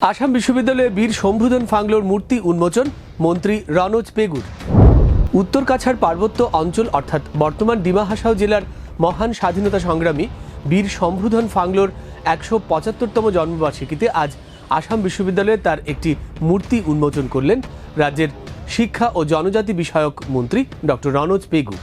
আসাম বিশ্ববিদ্যালয়ে বীর শম্ভুধন ফাংলোর মূর্তি উন্মোচন মন্ত্রী রনোজ পেগুর। উত্তর কাছাড় পার্বত্য অঞ্চল অর্থাৎ বর্তমান ডিমা হাসাও জেলার মহান স্বাধীনতা সংগ্রামী বীর শম্ভুধন ফাংলোর একশো পঁচাত্তরতম জন্মবার্ষিকীতে আজ আসাম বিশ্ববিদ্যালয়ে তার একটি মূর্তি উন্মোচন করলেন রাজ্যের শিক্ষা ও জনজাতি বিষয়ক মন্ত্রী ডক্টর রনোজ পেগু।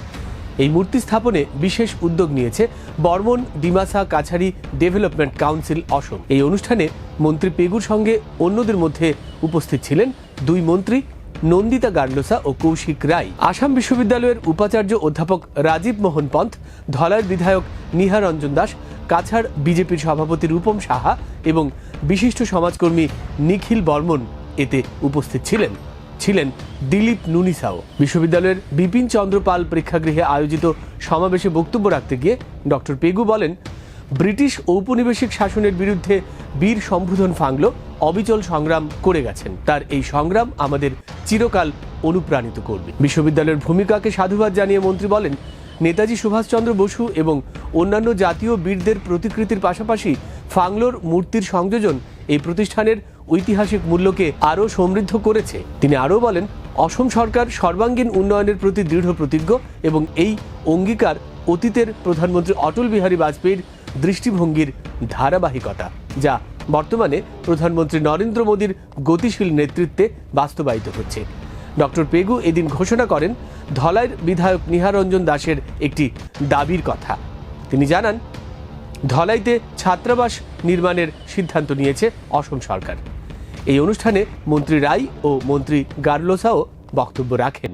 এই মূর্তি স্থাপনে বিশেষ উদ্যোগ নিয়েছে বর্মন ডিমাসা কাছাড়ি ডেভেলপমেন্ট কাউন্সিল অসম এই অনুষ্ঠানে মন্ত্রী পেগুর সঙ্গে অন্যদের মধ্যে উপস্থিত ছিলেন দুই মন্ত্রী, নন্দিতা গার্লোসা ও কৌশিক রায়। আসাম বিশ্ববিদ্যালয়ের উপাচার্য অধ্যাপক রাজীব মোহন পন্থ ধলাইয়ের বিধায়ক নিহা রঞ্জন দাস, কাছাড় বিজেপির সভাপতি রূপম সাহা এবং বিশিষ্ট সমাজকর্মী নিখিল বর্মন এতে উপস্থিত ছিলেন। ছিলেন দিলীপ নুনিসাও। বিশ্ববিদ্যালয়ের বিপিন চন্দ্র পাল প্রেক্ষাগৃহে আয়োজিত সমাবেশে বক্তব্য রাখতে গিয়ে ডক্টর পেগু বলেন ব্রিটিশ ঔপনিবেশিক শাসনের বিরুদ্ধে বীর সম্বোধন ফাংলো অবিচল সংগ্রাম করে গেছেন। তার এই সংগ্রাম আমাদের চিরকাল অনুপ্রাণিত করবে। বিশ্ববিদ্যালয়ের ভূমিকাকে সাধুবাদ জানিয়ে মন্ত্রী বলেন, নেতাজি সুভাষচন্দ্র বসু এবং অন্যান্য জাতীয় বীরদের প্রতিকৃতির পাশাপাশি ফাংলোর মূর্তির সংযোজন এই প্রতিষ্ঠানের ঐতিহাসিক মূল্যকে আরও সমৃদ্ধ করেছে। তিনি আরও বলেন, অসম সরকার সর্বাঙ্গীন উন্নয়নের প্রতি দৃঢ় প্রতিজ্ঞ এবং এই অঙ্গীকার অতীতের প্রধানমন্ত্রী অটল বিহারী বাজপেয়ীর দৃষ্টিভঙ্গির ধারাবাহিকতা, যা বর্তমানে প্রধানমন্ত্রী নরেন্দ্র মোদীর গতিশীল নেতৃত্বে বাস্তবায়িত হচ্ছে। ডক্টর পেগু এদিন ঘোষণা করেন, ধলাইয়ের বিধায়ক নিহারঞ্জন দাসের একটি দাবির কথা। তিনি জানান, ধলাইতে ছাত্রাবাস নির্মাণের সিদ্ধান্ত নিয়েছে অসম সরকার। এই অনুষ্ঠানে মন্ত্রী রায় ও মন্ত্রী গার্লোসাও বক্তব্য রাখেন।